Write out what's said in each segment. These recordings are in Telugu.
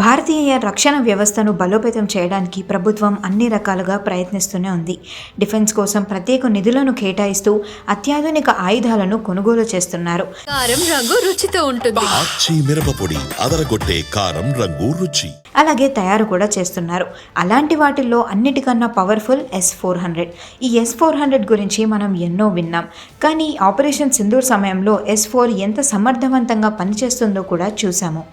భారతీయ రక్షణ వ్యవస్థను బలోపేతం చేయడానికి ప్రభుత్వం అన్ని రకాలుగా ప్రయత్నిస్తూనే ఉంది. డిఫెన్స్ కోసం ప్రత్యేక నిధులను కేటాయిస్తూ అత్యాధునిక ఆయుధాలను కొనుగోలు చేస్తున్నారు. కారం రంగు రుచితో ఉంటుంది. అదరగొట్టే కారం రంగు రుచి. అలాగే తయారు కూడా చేస్తున్నారు. అలాంటి వాటిల్లో అన్నిటికన్నా పవర్ఫుల్ ఎస్ ఫోర్ హండ్రెడ్ ఈ ఎస్ ఫోర్ హండ్రెడ్ గురించి మనం ఎన్నో విన్నాం. కానీ ఆపరేషన్ సింధూర్ సమయంలో ఎస్ ఫోర్ ఎంత సమర్థవంతంగా పనిచేస్తుందో కూడా చూసాము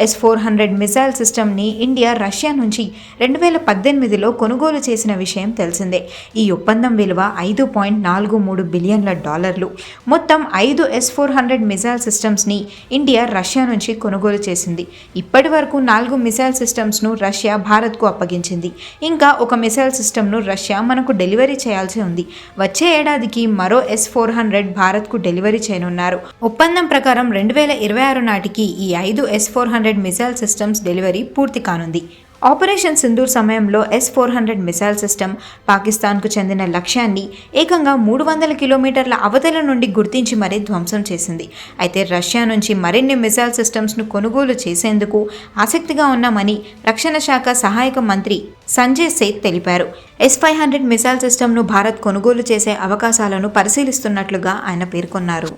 ఎస్ ఫోర్ హండ్రెడ్ మిసైల్ సిస్టమ్ని ఇండియా రష్యా నుంచి రెండు వేల పద్దెనిమిదిలో కొనుగోలు చేసిన విషయం తెలిసిందే. ఈ ఒప్పందం విలువ ఐదు పాయింట్ నాలుగు మూడు బిలియన్ల డాలర్లు. మొత్తం ఐదు ఎస్ ఫోర్ హండ్రెడ్ మిసైల్ సిస్టమ్స్ని ఇండియా రష్యా నుంచి కొనుగోలు చేసింది. ఇప్పటి వరకు నాలుగు మిసైల్ సిస్టమ్స్ను రష్యా భారత్కు అప్పగించింది. ఇంకా ఒక మిసైల్ సిస్టమ్ను రష్యా మనకు డెలివరీ చేయాల్సి ఉంది. వచ్చే ఏడాదికి మరో ఎస్ ఫోర్ హండ్రెడ్ భారత్కు డెలివరీ చేయనున్నారు. ఒప్పందం ప్రకారం రెండు వేల ఇరవై ఆరు నాటికి ఈ ఐదు S four hundred missile systems delivery పూర్తి కానుంది. ఆపరేషన్ సింధూర్ సమయంలో S four hundred missile system పాకిస్తాన్కు చెందిన లక్ష్యాన్ని ఏకంగా మూడు వందల కిలోమీటర్ల అవతల నుండి గుర్తించి మరీ ధ్వంసం చేసింది. అయితే రష్యా నుంచి మరిన్ని మిసైల్ సిస్టమ్స్ను కొనుగోలు చేసేందుకు ఆసక్తిగా ఉన్నామని రక్షణ శాఖ సహాయక మంత్రి సంజయ్ సేత్ తెలిపారు. ఎస్ ఫైవ్ హండ్రెడ్ మిసైల్ సిస్టమ్ను భారత్ కొనుగోలు చేసే అవకాశాలను పరిశీలిస్తున్నట్లుగా ఆయన పేర్కొన్నారు.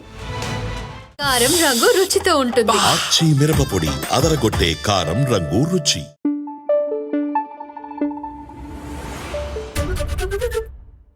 కారం రంగు రుచితో ఉంటుంది. మిరపపొడి అదరగొట్టే కారం రంగు రుచి. Thank you.